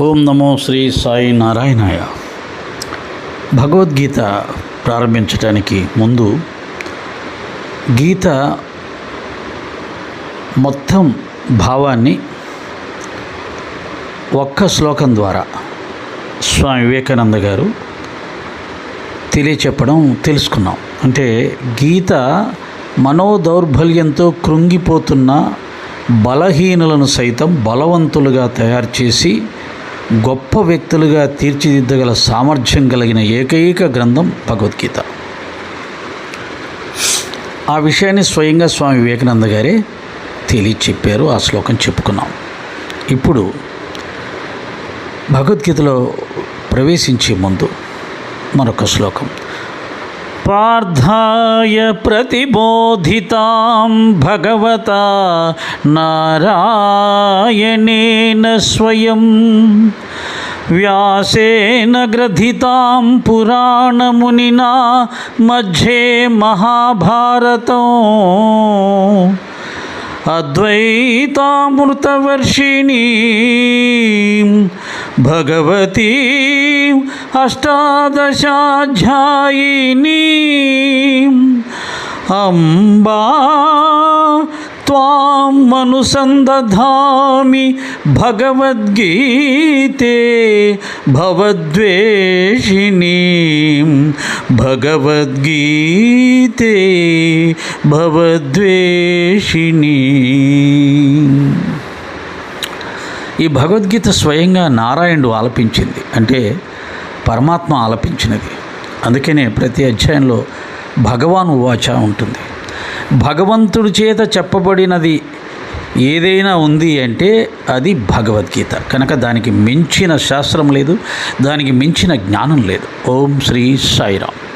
ఓం నమో శ్రీ సాయి నారాయణాయ. భగవద్గీత ప్రారంభించడానికి ముందు గీత మొత్తం భావాన్ని ఒక్క శ్లోకం ద్వారా స్వామి వివేకానంద గారు తెలియచెప్పడం తెలుసుకున్నాం. అంటే గీత మనోదౌర్బల్యంతో కృంగిపోతున్న బలహీనులను సైతం బలవంతులుగా తయారు చేసి గొప్ప వ్యక్తులుగా తీర్చిదిద్దగల సామర్థ్యం కలిగిన ఏకైక గ్రంథం భగవద్గీత. ఆ విషయాన్ని స్వయంగా స్వామి వివేకానంద గారే తెలియచెప్పారు. ఆ శ్లోకం చెప్పుకున్నాం. ఇప్పుడు భగవద్గీతలో ప్రవేశించే ముందు మరొక శ్లోకం. पार्थाय प्रतिबोधिता भगवता नारायणेन स्वयं। व्यासेन पुराण मुनिना मध्ये महाभारत। अद्वैतामृतवर्षिणी भगवती అష్టాదశాధ్యాయిని అంబా త్వాం అనుసందధామి భగవద్గీతే భవద్వేషిణీ భగవద్గీతే భవద్వేషిణీ. ఈ భగవద్గీత స్వయంగా నారాయణుడు ఆలపించింది. అంటే పరమాత్మ ఆలపించినది. అందుకనే ప్రతి అధ్యాయంలో భగవాన్ ఉవాచ ఉంటుంది. భగవంతుడి చేత చెప్పబడినది ఏదైనా ఉంది అంటే అది భగవద్గీత. కనుక దానికి మించిన శాస్త్రం లేదు దానికి మించిన జ్ఞానం లేదు. ఓం శ్రీ సాయిరామ్.